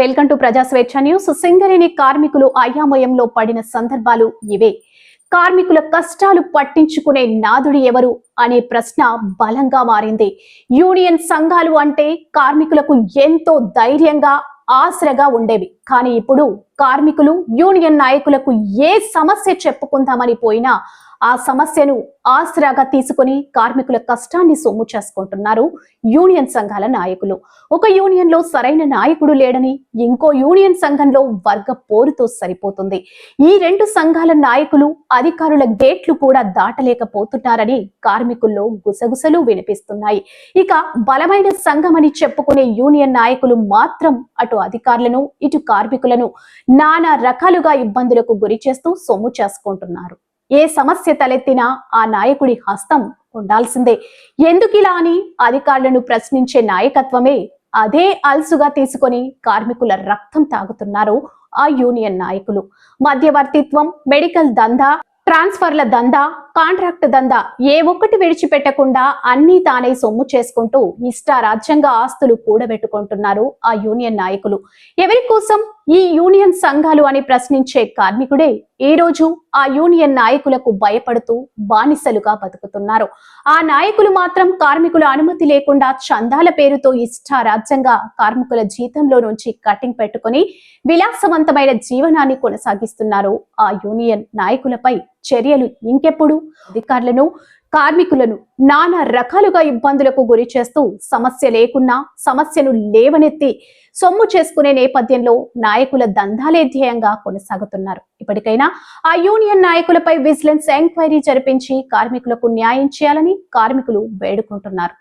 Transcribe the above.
Welcome to Prajaswechha news. Singareni కార్మికులు అయామయంలో పడిన సందర్భాలు ఇవే. కార్మికుల కష్టాలు పట్టించుకునే నాదుడు ఎవరు అనే ప్రశ్న బలంగా మారింది. యూనియన్ సంఘాలు అంటే కార్మికులకు ఎంతో ధైర్యంగా ఆసరగా ఉండేవి. కానీ ఇప్పుడు కార్మికులు యూనియన్ నాయకులకు ఏ సమస్య చెప్పుకుందామని పోయినా ఆ సమస్యను ఆసరాగా తీసుకొని కార్మికుల కష్టాన్ని సొమ్ము చేసుకుంటున్నారు యూనియన్ సంఘాల నాయకులు. ఒక యూనియన్లో సరైన నాయకుడు లేడని ఇంకో యూనియన్ సంఘంలో వర్గ పోరుతో సరిపోతుంది. ఈ రెండు సంఘాల నాయకులు అధికారుల గేట్లు కూడా దాటలేకపోతున్నారని కార్మికుల్లో గుసగుసలు వినిపిస్తున్నాయి. ఇక బలమైన సంఘమని చెప్పుకునే యూనియన్ నాయకులు మాత్రం అటు అధికారులను ఇటు కార్మికులను నానా రకాలుగా ఇబ్బందులకు గురి చేస్తూ సొమ్ము చేసుకుంటున్నారు. ఏ సమస్య తలెత్తినా ఆ నాయకుడి హస్తం ఉండాల్సిందే. ఎందుకిలా అని అధికారులను ప్రశ్నించే నాయకత్వమే అదే అల్సుగా తీసుకొని కార్మికుల రక్తం తాగుతున్నారు ఆ యూనియన్ నాయకులు. మధ్యవర్తిత్వం మెడికల్ దందా ట్రాన్స్ఫర్ల దందా కాంట్రాక్ట్ దందా ఏ ఒక్కటి విడిచిపెట్టకుండా అన్నీ తానే సొమ్ము చేసుకుంటూ ఇష్టారాజ్యంగా ఆస్తులు కూడబెట్టుకుంటున్నారు ఆ యూనియన్ నాయకులు. ఎవరి కోసం ఈ యూనియన్ సంఘాలు అని ప్రశ్నించే కార్మికుడే ఈ రోజు ఆ యూనియన్ నాయకులకు భయపడుతూ బానిసలుగా బతుకుతున్నారు. ఆ నాయకులు మాత్రం కార్మికుల అనుమతి లేకుండా చందాల పేరుతో ఇష్టారాజ్యంగా కార్మికుల జీతంలో నుంచి కటింగ్ పెట్టుకుని విలాసవంతమైన జీవనాన్ని కొనసాగిస్తున్నారు ఆ యూనియన్ నాయకులపై చర్యలు ఇంకెప్పుడు అధికారులను కార్మికులను నానా రకాలుగా ఇబ్బందులకు గురి చేస్తూ సమస్య లేకున్నా సమస్యను లేవనెత్తి సొమ్ము చేసుకునే నేపథ్యంలో నాయకుల దందాలే ధ్యేయంగా కొనసాగుతున్నారు. ఇప్పటికైనా ఆ యూనియన్ నాయకులపై విజిలెన్స్ ఎంక్వైరీ జరిపించి కార్మికులకు న్యాయం చేయాలని కార్మికులు వేడుకుంటున్నారు.